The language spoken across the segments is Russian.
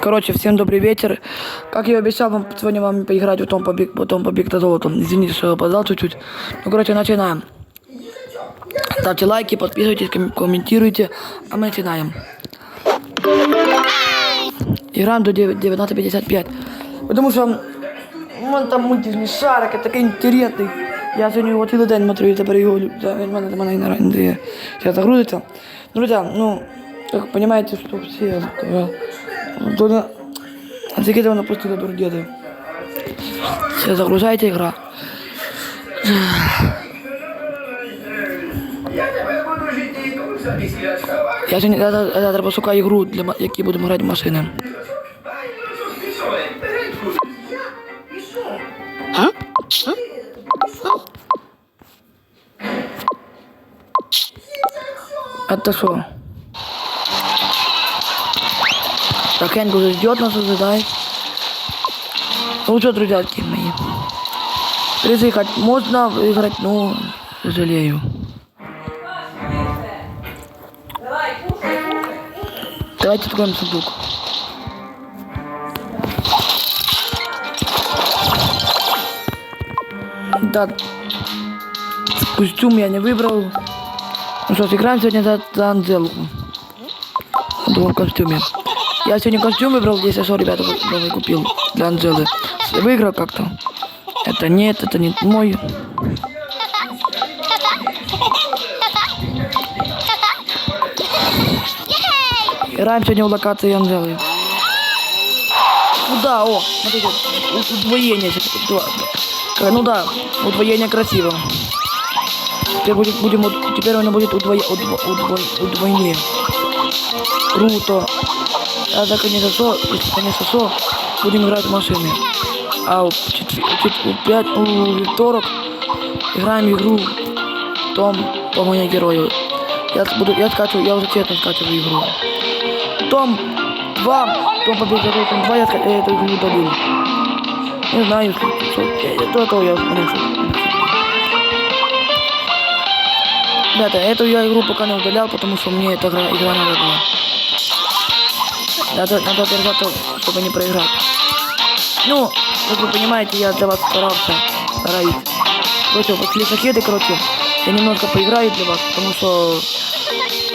Короче, всем добрый вечер. Как я и обещал вам сегодня вам поиграть в том побег, потом побег до золота. Извините, что я опоздал чуть-чуть. Ну, короче, начинаем. Ставьте лайки, подписывайтесь, ком- комментируйте. А мы начинаем. Играем до 9 19.55. Потому что он там мультичний шарик, і такий інтересний. Я сьогодні його цілий день матрюю, тепер його він мене до мене і не дає. Я загрузиться. Друзі, ну, як розумієте, що всі Туда... Тільки давно пустили дурдети. Все, загружайте ігра. Я сьогодні завтра пошукаю ігру, для які будемо грати машини. Что? Так, уже ждет нас да? Ну что, друзьяки мои. Призыхать можно играть, но сожалею. Давайте откроем сундук. Да. Костюм я не выбрал. Ну что, сыграем сегодня за, за Анжелку. В другом костюме. Я сегодня костюм выбрал, если что, ребята, вот новый купил для Анжелы. Выиграл как-то. Это нет, это не мой. Играем сегодня в локации Анжелы. Куда? О, смотрите, удвоение. Э, Ну да, удвоение красиво. Теперь будет, будем, уд- теперь меня будет удвое, удво, удво- удвойнее. Круто. А так не шо, если конечно шо, будем играть в машины. А в, в в пять, у вторник играем игру Том погоня герою. Я буду, я скачу, я уже честно скачиваю игру. Том 2, Том героя, Том 2, я, я эту игру удалил. Не знаю, что, я, я только я конечно. Ребята, эту я игру пока не удалял, потому что мне эта игра, игра надо была. Надо, надо держаться, чтобы не проиграть. Ну, как вы понимаете, я для вас старался, стараюсь. Короче, после шахеды, короче, я немножко поиграю для вас, потому что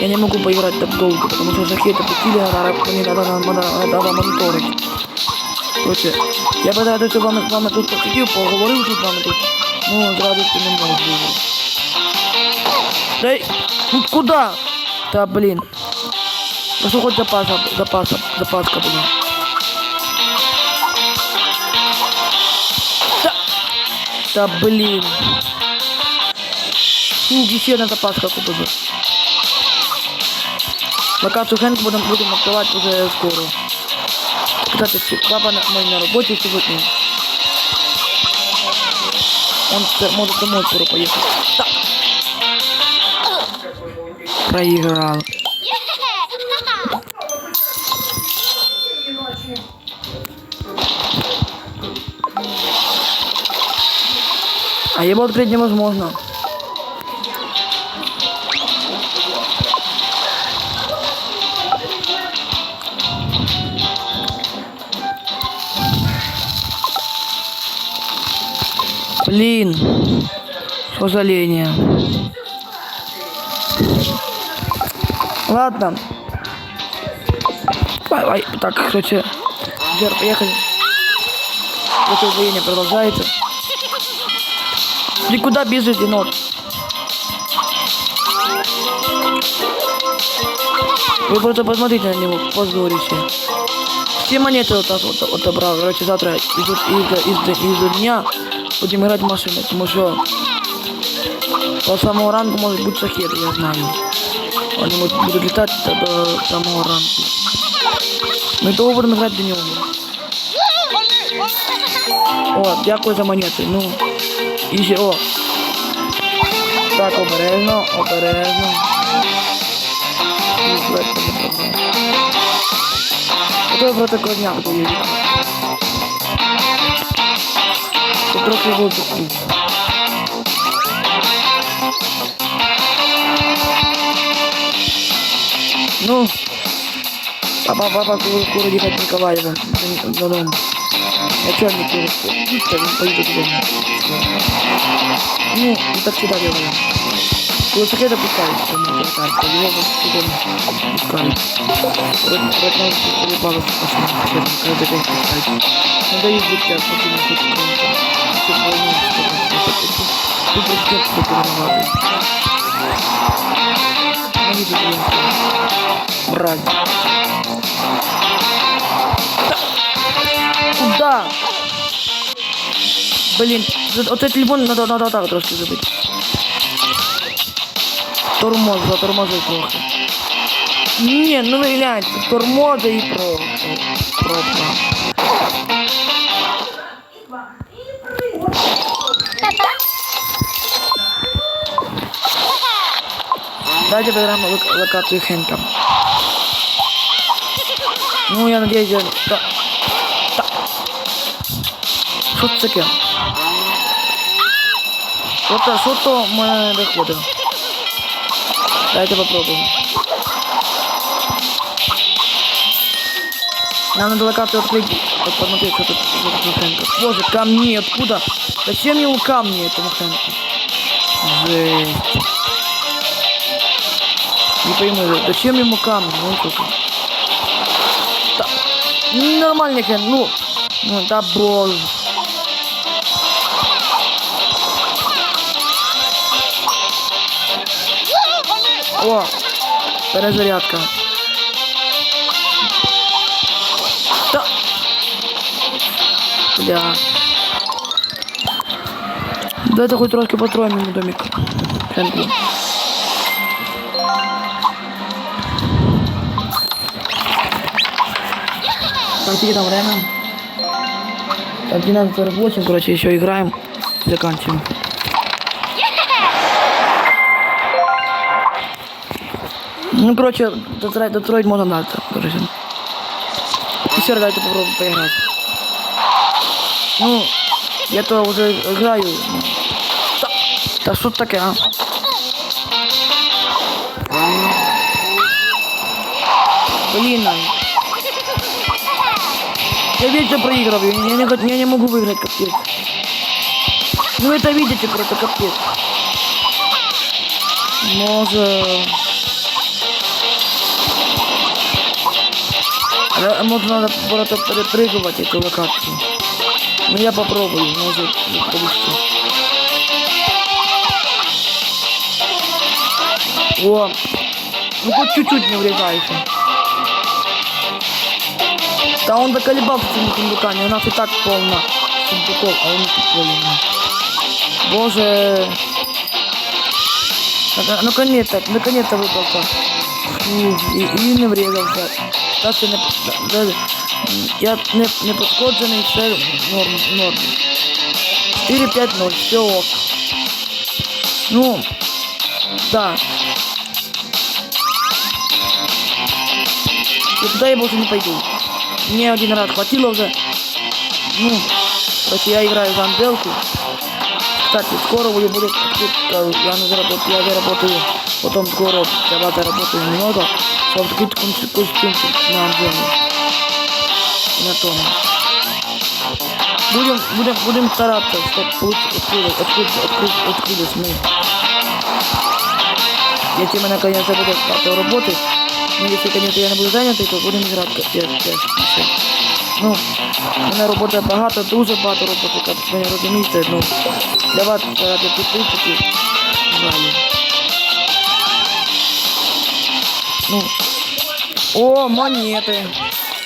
я не могу поиграть так долго, потому что шахеды пустили, надо, мне надо, надо, надо, надо мониторить. Короче, я бы радий, що вам, вами тут посидів, поговорив тут з вами тут. Ну, з радістю не можу. Дай, ну куда? Да блин. Что хоть запаса, запаса, запаска, блин. Да, да блин. Еще одна запаска купила. Локацию Хэнк будем, будем открывать уже скоро. Кстати, папа мой на работе сегодня. Он может домой скоро поехать. Да. Проиграл. А его открыть невозможно. Блин. Сожаление. Ладно. Давай, так, короче, Джер, поехали. Короче, удвоение продолжается. Ты куда бежишь, енот? Вы просто посмотрите на него, позорище. Все монеты вот так вот отобрал. Короче, завтра из, из, из, из дня будем играть в машины, потому что по самому рангу может быть шахет, я знаю. Они могут, будут летать до, до самого ранга. Мы того будем играть до него. О, дякую за монети. Ну. І ще, о. Так, обережно, обережно. Ну, давайте не програю. Ото я проти коня буду їхати. Тут трохи воздуху. Ну, папа, папа, скоро ехать Николаева додому. Начальник пусть он поедет додому. Ну, и так всегда делаю. Велосипеда пускают, что мне катается, его потом пускают. Вот, вот нам колебалось пошли, когда опять пускают. Надо ездить, я хоть кому-то. Все войну, что Тут президент что переноватый. Ну, не буду я Мразь. Куда? Блин, за- вот этот лимон надо, надо вот так вот трошки забыть. Тормоз, за тормозы плохо. Не, ну вы гляньте, тормозы и пробка. Пробка. Дайте программу лок- локацию Хэнка. Ну, я надеюсь, я... Да. Да. Що це таке? Що то, що то ми виходимо? Дайте попробуем. Нам надо локацию открыть, вот посмотреть, что тут, что на Хэнка. Боже, камни, откуда? Зачем ему камни этому Хэнку? Жесть. Не пойму, зачем ему камни? Ну, слушай. Да. Нормальный Хэн, ну, ну, да боже. О, перезарядка. Да. Бля. Дайте хоч трошки построїмо йому домик. Хенку. Сколько там время? Так, 12.48, короче, еще играем. Заканчиваем. Ну, короче, дотроить, дотроить можно надо, короче. Еще раз давайте попробуем поиграть. Ну, я то уже играю. ну. Да, да что таке, а? Блин, а. Вечно проигрываю, я не, я не могу выиграть, капец. Ну, вы это видите просто, капец. Может... Может надо просто перепрыгивать эту локацию. Ну я попробую, может получится. О, ну хоть чуть-чуть не врезайся. Да он доколебался с этими сундуками, у нас и так полно сундуков, а он тупой. Боже. Нак- Наконец-то, наконец-то выбрался. Фу, і, і не врізався. Так що не, да- да- я не, не пошкоджений, все норм, норм. 4-5-0, все ок. Ну, да. И туда я больше не пойду. Мне один раз хватило уже. Ну, короче, я играю за Анжелку. Кстати, скоро уже будет, я заработаю, я заработаю, потом скоро я заработаю немного, чтобы открыть костюм, на Анжелу. И на Тома. Будем, будем, будем стараться, чтобы получить, открыть, открыть, открыть, открыть мы. Если мы наконец-то будем работать, если, конечно, я не буду зайнятий, то будемо грати теж, теж. ще. Ну, у мене роботи багато, дуже багато роботи, як ви не розумієте, ну, для вас ради підписчиків граю. Ну, о, монети.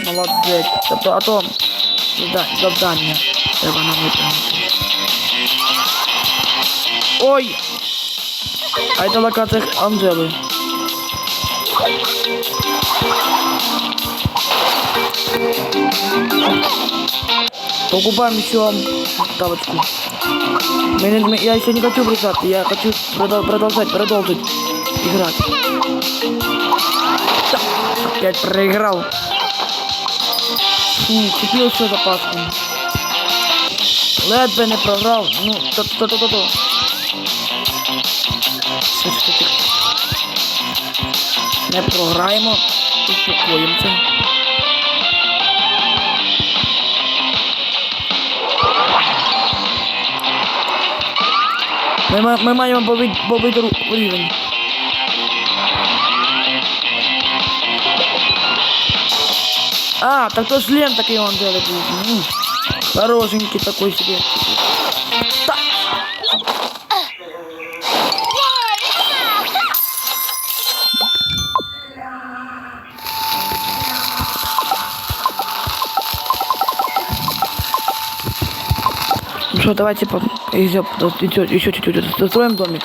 Молодець. Тобто, а то завда- завдання треба нам виконати. Ой! А це локація Анжели. Покупаем еще мне- Я еще не хочу бросаться, я хочу продол- продолжать, продолжить играть. Да, Опять проиграл. Фу, купил все запаску. Ледве не програв. Ну, таке? не програємо. Успокоїмося. Ми, ми маємо побити, побити рівень. А, так то шлем такой он делает. Хорошенький такой себе. Что, давайте по... еще, еще чуть-чуть достроим домик.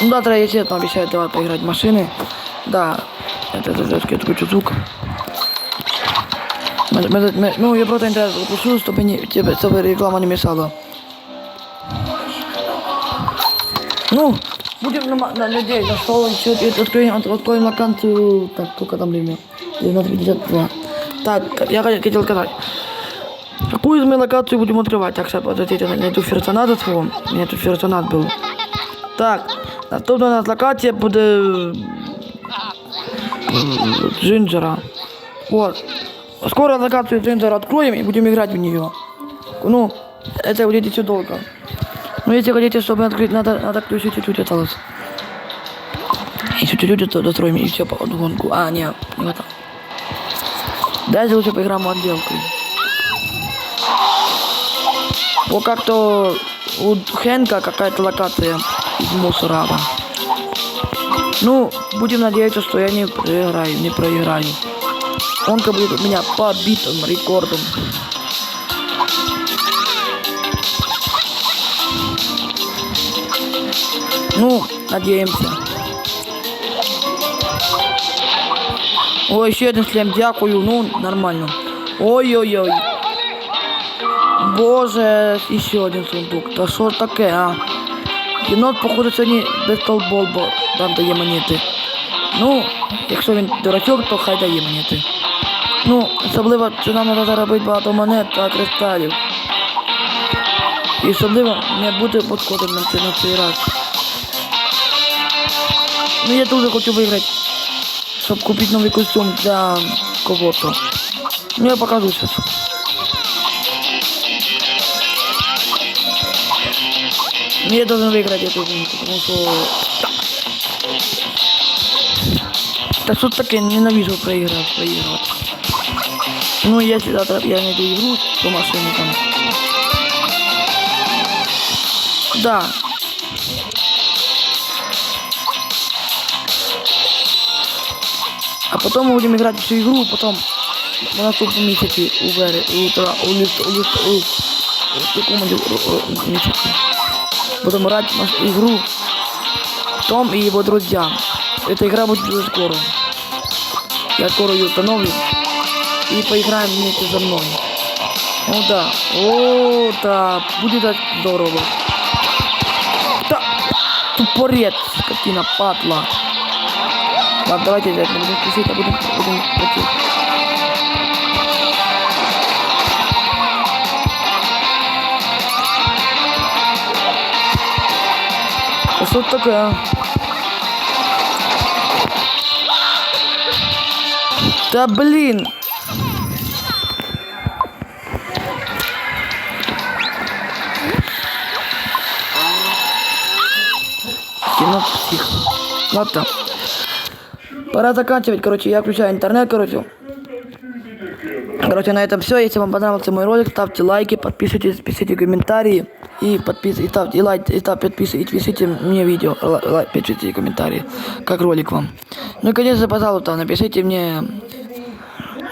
Ну да, традиция там обещает давай поиграть в машины. Да, это это жесткий отключу звук. Мы- мы- мы- Ну, я просто интернет выключу, чтобы, не, тебе, чтобы реклама не мешала. Ну, будем на, на людей стол, еще откроем, от- откроем вакансию, так, сколько там время? 12.52. Так, я хот- хотел сказать. Какую мы локацию будем открывать? Так, сейчас, подождите, найду персонажа своего. У меня тут персонаж был. Так, наступна у нас локація буде м, Джинджера. Вот. Скоро локацию Джинджера откроем и будем играть в нее. Ну, это будет еще долго. Но если хотите, чтобы открыть, надо, надо включить чуть-чуть осталось. Еще чуть-чуть до- достроим и все по гонку. А, не, не это. Дайте лучше поиграем в отделку. Вот как-то у Хенка какая-то локация из мусора. Ну, будем надеяться, что я не проиграю, не проиграю. Он-ка будет у меня побитым рекордом. Ну, надеемся. Ой, еще один шлем, дякую, ну, нормально. Ой-ой-ой. Боже, еще один сундук. Та що таке, а? Єнот, походу, сьогодні без толбол, бо там дає монети. Ну, якщо він дурачок, то хай дає монети. Ну, особливо, це нам треба заробити багато монет та кристалів. І особливо не бути підходом на цей, на цей раз. Ну я дуже хочу виграти, щоб купити новий костюм для кого-то. Ну я покажу сейчас. Ну я должен выиграть эту гонку, потому что... Так что так я ненавижу проиграть, проигрывать. Ну, если завтра я найду игру по машине там. Да. А потом мы будем играть всю игру, потом на наступном месяце у Веры, у утра, у лист, у лист, у, в каком месяце. Будем играть нашу игру Том и его друзья. Эта игра будет уже скоро. Я скоро ее установлю и поиграем вместе со мной. О да, о да, будет так здорово. Да, тупорец, скотина, падла. Ладно, давайте взять, будем спешить, а будем, будем платить. А что такое? Да блин! Кино псих. Ладно. Пора заканчивать, короче, я включаю интернет, короче. Короче, на этом все. Если вам понравился мой ролик, ставьте лайки, подписывайтесь, пишите комментарии и подписывайтесь, и ставьте лайк, и ставьте, подписывайтесь, пишите мне видео, ла- ла- пишите комментарии, как ролик вам. Ну и, конечно, пожалуйста, напишите мне,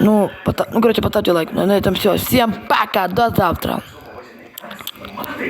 ну, ну, короче, поставьте лайк. Ну, на этом все. Всем пока, до завтра.